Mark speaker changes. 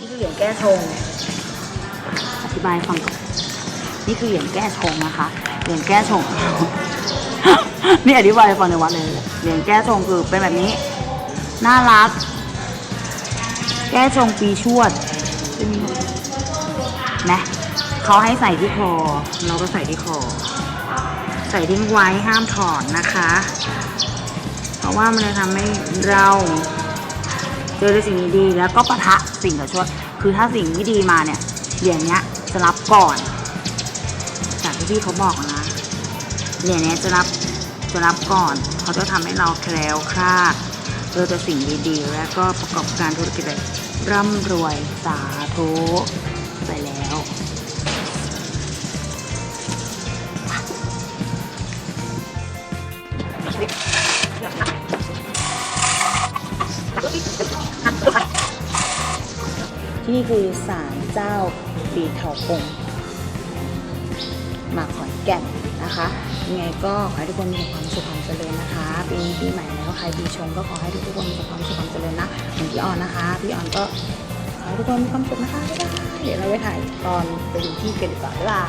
Speaker 1: นี่คือเหรียญแก้ชง อธิบายฟังก่อน นี่คือเหรียญแก้ชงนะคะ เหรียญแก้ชง นี่อธิบายฟังในวัดเลย เหรียญแก้ชงคือเป็นแบบนี้ น่ารัก แก้ชงปีชวดนะเขาให้ใส่ที่คอ เราก็ใส่ที่คอ ใส่ทิ้งไว้ห้ามถอดนะคะ เพราะว่ามันจะทำให้เรา เจอแต่สิ่งดีๆแล้วก็ปะทะสิ่งกับชั่วคือถ้าสิ่งที่ดีมาเนี่ยเหรียญเนี้ยจะรับก่อน จากที่พี่เขาบอกนะเหรียญเนี้ยจะรับจะรับก่อนเขาจะทำให้เราแคล้วคลาดเจอแต่สิ่งดีๆ แล้วก็ประกอบการธุรกิจร่ำรวยสาธุไปแล้ว ที่นี่คือศาลเจ้าปีเถากงมาขอนแก่นนะคะ ยังไงก็ขอให้ทุกคนมีความสุขความเจริญนะคะ ปีนี้ปีใหม่แล้วใครปีชงก็ขอให้ทุกคนมีความสุขความเจริญนะเหมือนพี่ออนนะคะ พี่ออนก็ขอให้ทุกคนมีความสุขนะคะบ๊ายบายเดี๋ยวเราไปถ่ายตอนไปดูที่กันดีกว่าบ๊ายบาย